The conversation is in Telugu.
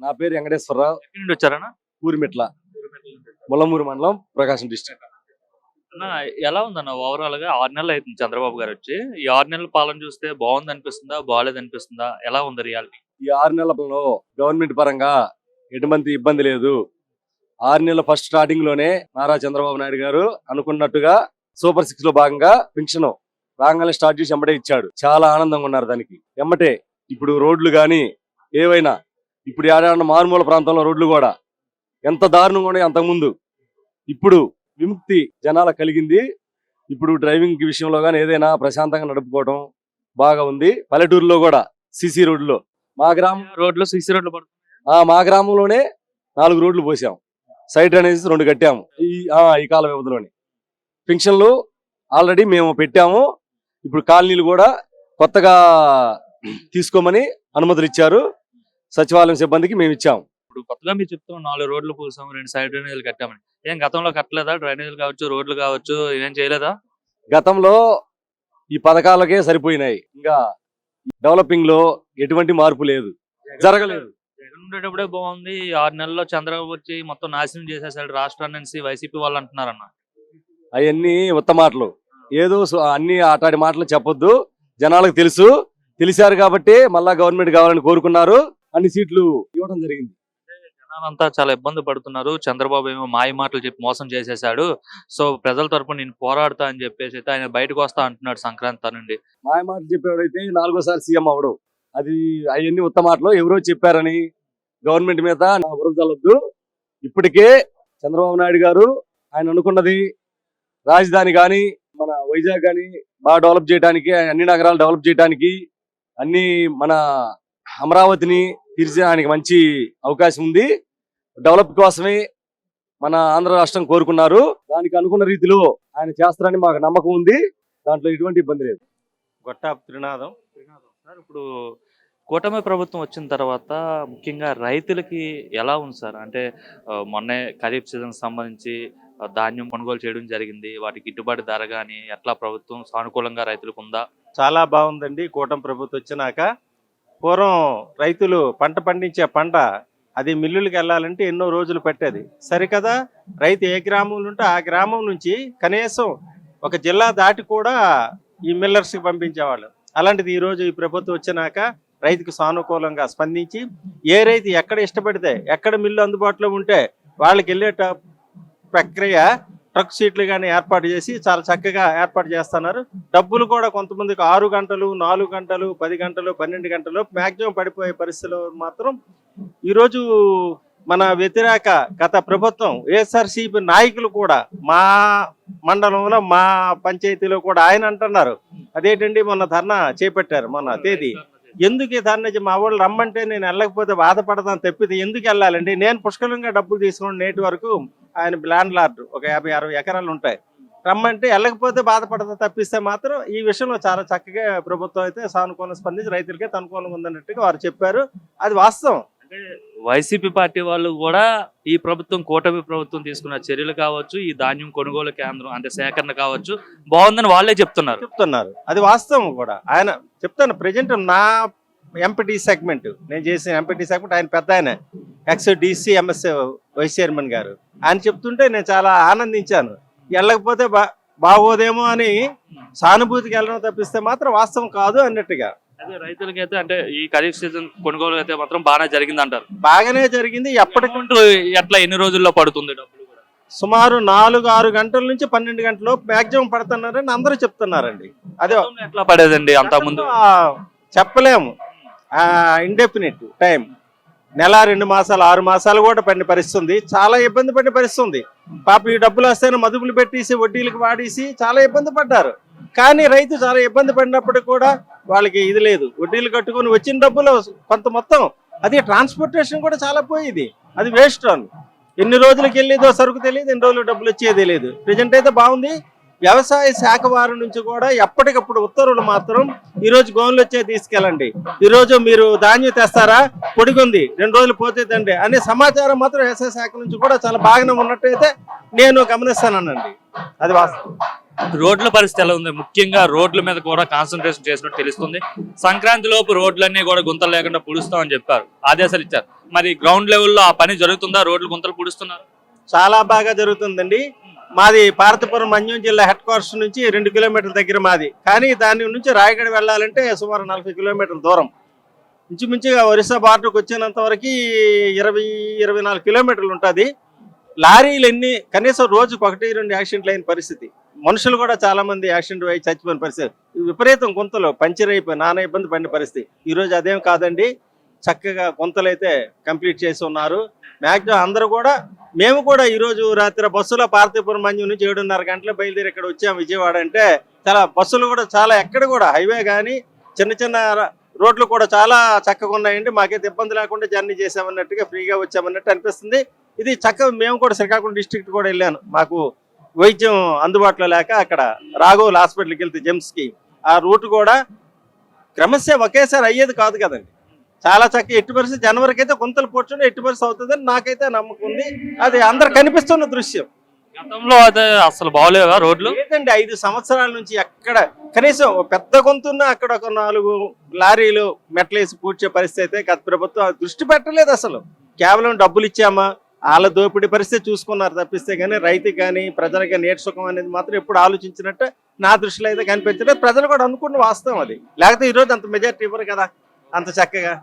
నా పేరు వెంకటేశ్వరరావు. ఎక్కడి నుండి వచ్చారన్నా? ఊరిమెట్ల. ముల్లమూరు మండలం ప్రకాశం డిస్ట్రిక్ట్. అన్న, ఎలా ఉందన్న ఓవరాల్గా? ఆరు నెలలు అవుతుంది చంద్రబాబు గారు వచ్చి. ఈ ఆరు నెలల పాలన చూస్తే బాగుంది అనిపిస్తుందా? బాగాలేదు అనిపిస్తుందా? ఎలా ఉంది రియాలిటీ ఈ ఆరు నెలలలో గవర్నమెంట్ పరంగా ఎటువంటి ఇబ్బంది లేదు. ఆరు నెలల ఫస్ట్ స్టార్టింగ్లోనే నారా చంద్రబాబు నాయుడు గారు అనుకున్నట్టుగా సూపర్ సిక్స్లో భాగంగా పెన్షన్ రాగానే స్టార్ట్ చేసి ఎమ్మటే ఇచ్చాడు. చాలా ఆనందంగా ఉన్నారు దానికి. ఎమ్మటే ఇప్పుడు రోడ్లు గాని ఏవైనా ఇప్పుడు ఏడాడ మారుమూల ప్రాంతంలో రోడ్లు కూడా ఎంత దారుణంగా ఉన్నాయి అంతకుముందు. ఇప్పుడు విముక్తి జనాల కలిగింది. ఇప్పుడు డ్రైవింగ్ విషయంలో కానీ ఏదైనా ప్రశాంతంగా నడుపుకోవడం బాగా ఉంది. పల్లెటూరులో కూడా సిసి రోడ్లో. మా గ్రామం రోడ్లు సిసి రోడ్లు మా గ్రామంలోనే నాలుగు రోడ్లు పోసాం. సైట్ అనేది రెండు కట్టాము. ఈ ఆ, ఈ కాల వ్యవధిలోనే. పెన్షన్లు ఆల్రెడీ మేము పెట్టాము. ఇప్పుడు కాలనీలు కూడా కొత్తగా తీసుకోమని అనుమతులు ఇచ్చారు. సచివాలయం సిబ్బందికి మేము ఇచ్చాము ఇప్పుడు కొత్తగా మీరు చెప్తున్నాం నాలుగు రోడ్లు పూసాం రెండు సైడ్ డ్రైనేజీలు కట్టామని. ఏం గతంలో కట్టలేదా? డ్రైనేజీలు కావచ్చు రోడ్లు కావచ్చు ఏం చేయలేదా? గతంలో ఈ పథకాలకే సరిపోయినాయి. ఇంకా డెవలపింగ్లో ఎటువంటి మార్పు లేదు. జరగలేదు. ఉండేటప్పుడే బాగుంది. ఆరు నెలల్లో చంద్రబాబు వచ్చి మొత్తం నాశనం చేసేసాడు రాష్ట్రాన్ని అనేసి వైసీపీ వాళ్ళు అంటున్నారన్న. అవన్నీ ఉత్తమాటలు ఏదో సు- అన్ని ఆటాడి మాటలు చెప్పొద్దు. జనాలకు తెలుసు. తెలిసారు కాబట్టి మళ్ళా గవర్నమెంట్ కావాలని కోరుకున్నారు. అన్ని సీట్లు ఇవ్వడం జరిగింది. జనాలంతా చాలా ఇబ్బంది పడుతున్నారు. చంద్రబాబు ఏమో మాయ మాటలు చెప్పి మోసం చేసేసాడు సో ప్రజల తరపున నేను పోరాడుతా అని చెప్పేసి అయితే ఆయన బయటకు వస్తా అంటున్నాడు సంక్రాంతి నుండి మాయ మాటలు చెప్పేవాడైతే నాలుగోసారి సీఎం అవడు అది అవన్నీ ఉత్తమాటలు ఎవరో చెప్పారని గవర్నమెంట్ మీద చల్లొద్దు ఇప్పటికే చంద్రబాబు నాయుడు గారు ఆయన అనుకున్నది రాజధాని కానీ మన వైజాగ్ కానీ బాగా డెవలప్ చేయడానికి అన్ని నగరాలు డెవలప్ చేయడానికి అన్ని మన అమరావతిని తీర్చడానికి మంచి అవకాశం ఉంది. డెవలప్ కోసమే మన ఆంధ్ర రాష్ట్రం కోరుకున్నారు. దానికి అనుకున్న రీతిలో ఆయన చేస్తారని మాకు నమ్మకం ఉంది. దాంట్లో ఎటువంటి ఇబ్బంది లేదు. గొట్టాపు త్రినాథం సార్ ఇప్పుడు కూటమి ప్రభుత్వం వచ్చిన తర్వాత ముఖ్యంగా రైతులకి ఎలా ఉంది సార్? అంటే మొన్నే ఖరీఫ్ సీజన్ సంబంధించి ధాన్యం కొనుగోలు చేయడం జరిగింది. వాటికి గిట్టుబాటు ధర కానీ ఎట్లా ప్రభుత్వం సానుకూలంగా రైతులకు ఉందా? చాలా బాగుందండి. కూటమి ప్రభుత్వం వచ్చినాక పూర్వం రైతులు పంట పండించే పంట అది మిల్లులకు వెళ్ళాలంటే ఎన్నో రోజులు పట్టేది. సరికదా? రైతు ఏ గ్రామంలో ఉంటే ఆ గ్రామం నుంచి కనీసం ఒక జిల్లా దాటి కూడా ఈ మిల్లర్స్కి పంపించేవాళ్ళు. అలాంటిది ఈరోజు ఈ ప్రభుత్వం వచ్చినాక రైతుకు సానుకూలంగా స్పందించి ఏ రైతు ఎక్కడ ఇష్టపడితే ఎక్కడ మిల్లు అందుబాటులో ఉంటే వాళ్ళకి వెళ్ళే ప్రక్రియ ట్రక్ సీట్లు కానీ ఏర్పాటు చేసి చాలా చక్కగా ఏర్పాటు చేస్తున్నారు. డబ్బులు కూడా కొంతమందికి ఆరు గంటలు నాలుగు గంటలు పది గంటలు పన్నెండు గంటలు మ్యాక్సిమం పడిపోయే పరిస్థితిలో మాత్రం ఈరోజు మన వ్యతిరేక గత ప్రభుత్వం ఏఎస్ఆర్సీపీ నాయకులు కూడా మా మండలంలో మా పంచాయతీలో కూడా ఆయన అంటున్నారు. అదేంటండి మొన్న ధర్నా చేపట్టారు మొన్న తేదీ. ఎందుకు ఈ ధర్నా మా వాళ్ళు రమ్మంటే నేను వెళ్ళకపోతే బాధపడదాం తప్పితే ఎందుకు వెళ్ళాలండి? నేను పుష్కలంగా డబ్బులు తీసుకుని నేటి వరకు. ఆయన ల్యాండ్ లార్డ్ ఒక యాభై అరవై ఎకరాలు ఉంటాయి. రమ్మంటే వెళ్ళకపోతే బాధపడదా తప్పిస్తే మాత్రం ఈ విషయంలో చాలా చక్కగా ప్రభుత్వం అయితే సానుకూలంగా స్పందించి రైతులకే అనుకూలంగా ఉందన్నట్టుగా వారు చెప్పారు. అది వాస్తవం. వైసీపీ పార్టీ వాళ్ళు కూడా ఈ ప్రభుత్వం కూటమి ప్రభుత్వం తీసుకున్న చర్యలు కావచ్చు ఈ ధాన్యం కొనుగోలు కేంద్రం అంటే సేకరణ కావచ్చు బాగుందని వాళ్ళే చెప్తున్నారు. చెప్తున్నారు. అది వాస్తవం కూడా. ఆయన చెప్తాను ప్రజెంట్ నా ఎంపీటీ సెగ్మెంట్ నేను చేసిన ఎంపీటీ సెగ్మెంట్ ఆయన పెద్ద ఆయన. Ex DC MS vice chairman గారు. ఆయన చెప్తుంటే నేను చాలా ఆనందించాను. వెళ్ళకపోతే బా బాగోదేమో అని సానుభూతికి వెళ్ళడం తప్పిస్తే మాత్రం వాస్తవం కాదు అన్నట్టుగా. అదే రైతులకైతే అంటే ఈ ఖరీఫ్ సీజన్ కొనుగోలు అయితే మాత్రం బాగానే జరిగింది అంటారు బాగానే జరిగింది. ఎప్పటికి అమౌంట్ ఎట్లా ఎన్ని రోజుల్లో పడుతుంది డబ్బులు కూడా? సుమారు నాలుగు ఆరు గంటల నుంచి పన్నెండు గంటలు మాక్సిమం పడుతున్నారని అందరూ చెప్తున్నారండి. అదే ఎట్లా పడేదండి అంత ముందు ఆ, చెప్పలేము. ఇండెఫినిట్ టైం నెల రెండు మాసాలు ఆరు మాసాలు కూడా పడిన పరిస్థితి ఉంది చాలా ఇబ్బంది పడిన పరిస్థితి ఉంది పాప ఈ డబ్బులు వస్తేనే మదుపులు పెట్టేసి వడ్డీలకు వాడేసి చాలా ఇబ్బంది పడ్డారు. కానీ రైతు చాలా ఇబ్బంది పడినప్పుడు కూడా వాళ్ళకి ఇది లేదు. వడ్డీలు కట్టుకొని వచ్చిన డబ్బులు కొంత మొత్తం. అది ట్రాన్స్పోర్టేషన్ కూడా చాలా పోయేది. అది వేస్ట్ అని ఎన్ని రోజులకి వెళ్ళేదో సరుకు తెలియదు ఎన్ని రోజులు డబ్బులు వచ్చేది తెలియదు. ప్రజెంట్ అయితే బాగుంది వ్యవసాయ శాఖ వారి నుంచి కూడా ఎప్పటికప్పుడు ఉత్తర్వులు మాత్రం ఈ రోజు గోన్లు వచ్చే తీసుకెళ్ళండి. ఈ రోజు మీరు ధాన్యం తెస్తారా? పొడిగుంది. రెండు రోజులు పోతుందండి అనే సమాచారం మాత్రం వ్యవసాయ శాఖ నుంచి కూడా చాలా బాగానే ఉన్నట్టయితే నేను గమనిస్తానండి అది వాస్తవం. రోడ్ల పరిస్థితి ఎలా ఉంది? ముఖ్యంగా రోడ్ల మీద కూడా కాన్సన్ట్రేషన్ చేసినట్టు తెలుస్తుంది. సంక్రాంతి లోపు రోడ్లన్నీ కూడా గుంతలు లేకుండా పుడుస్తామని చెప్పారు. ఆదేశాలు ఇచ్చారు. మరి గ్రౌండ్ లెవెల్లో ఆ పని జరుగుతుందా? రోడ్లు గుంతలు పుడుస్తున్నారు? చాలా బాగా జరుగుతుందండి. మాది పార్వతీపురం మన్యం జిల్లా హెడ్ క్వార్టర్స్ నుంచి రెండు కిలోమీటర్ల దగ్గర మాది. కానీ దాని నుంచి రాయగడ వెళ్ళాలంటే సుమారు నలభై కిలోమీటర్ల దూరం. ఇంచుమించుగా ఒరిస్సా బార్డర్కి వచ్చినంత వరకు ఇరవై ఇరవై నాలుగు కిలోమీటర్లు ఉంటుంది. లారీలు ఎన్ని కనీసం రోజుకు ఒకటి రెండు యాక్సిడెంట్లు అయిన పరిస్థితి. మనుషులు కూడా చాలా మంది యాక్సిడెంట్ అయి చచ్చిపోయిన పరిస్థితి. విపరీతం గుంతలు పంచర్ అయిపోయి నానా ఇబ్బంది పడిన పరిస్థితి. ఈ రోజు అదేం కాదండి. చక్కగా గుంతలైతే కంప్లీట్ చేసి ఉన్నారు. మ్యాక్సిమం అందరూ కూడా మేము కూడా ఈరోజు రాత్రి బస్సులో పార్థిపురం మంజు నుంచి ఏడున్నర గంటల బయలుదేరి ఇక్కడ వచ్చాం విజయవాడ అంటే చాలా బస్సులు కూడా చాలా ఎక్కడ కూడా హైవే కానీ చిన్న చిన్న రోడ్లు కూడా చాలా చక్కగా ఉన్నాయండి. మాకైతే ఇబ్బంది లేకుండా జర్నీ చేసామన్నట్టుగా ఫ్రీగా వచ్చామన్నట్టు అనిపిస్తుంది. ఇది చక్కగా మేము కూడా శ్రీకాకుళం డిస్ట్రిక్ట్ కూడా వెళ్ళాను. మాకు వైద్యం అందుబాటులో లేక అక్కడ రాఘవుల్ హాస్పిటల్కి వెళ్తే జెమ్స్కి. ఆ రూట్ కూడా క్రమశ ఒకేసారి అయ్యేది కాదు కదండి. చాలా చక్కగా ఎట్టి పరిస్థితి జనవరికి అయితే గుంతలు పొచ్చుంటే ఎట్టి పరిస్థితి అవుతుందని నాకైతే నమ్మకం ఉంది. అది అందరు కనిపిస్తున్న దృశ్యం. గతంలో అదే అసలు బాగోలేవా రోడ్లు? లేదండి ఐదు సంవత్సరాల నుంచి ఎక్కడ కనీసం పెద్ద గొంతున్న అక్కడ ఒక నాలుగు లారీలు మెట్లేసి పూడ్చే పరిస్థితి అయితే గత ప్రభుత్వం దృష్టి పెట్టలేదు అసలు. కేవలం డబ్బులు ఇచ్చామా? వాళ్ళ దోపిడీ పరిస్థితి చూసుకున్నారు తప్పిస్తే కానీ రైతుకి కానీ ప్రజలకి నేటి సుఖం అనేది మాత్రం ఎప్పుడు ఆలోచించినట్టు నా దృష్టిలో అయితే కనిపించలేదు ప్రజలు కూడా అనుకున్న వాస్తవం అది. లేకపోతే ఈ రోజు అంత మెజార్టీ ఇవ్వరు కదా. అంత చక్కగా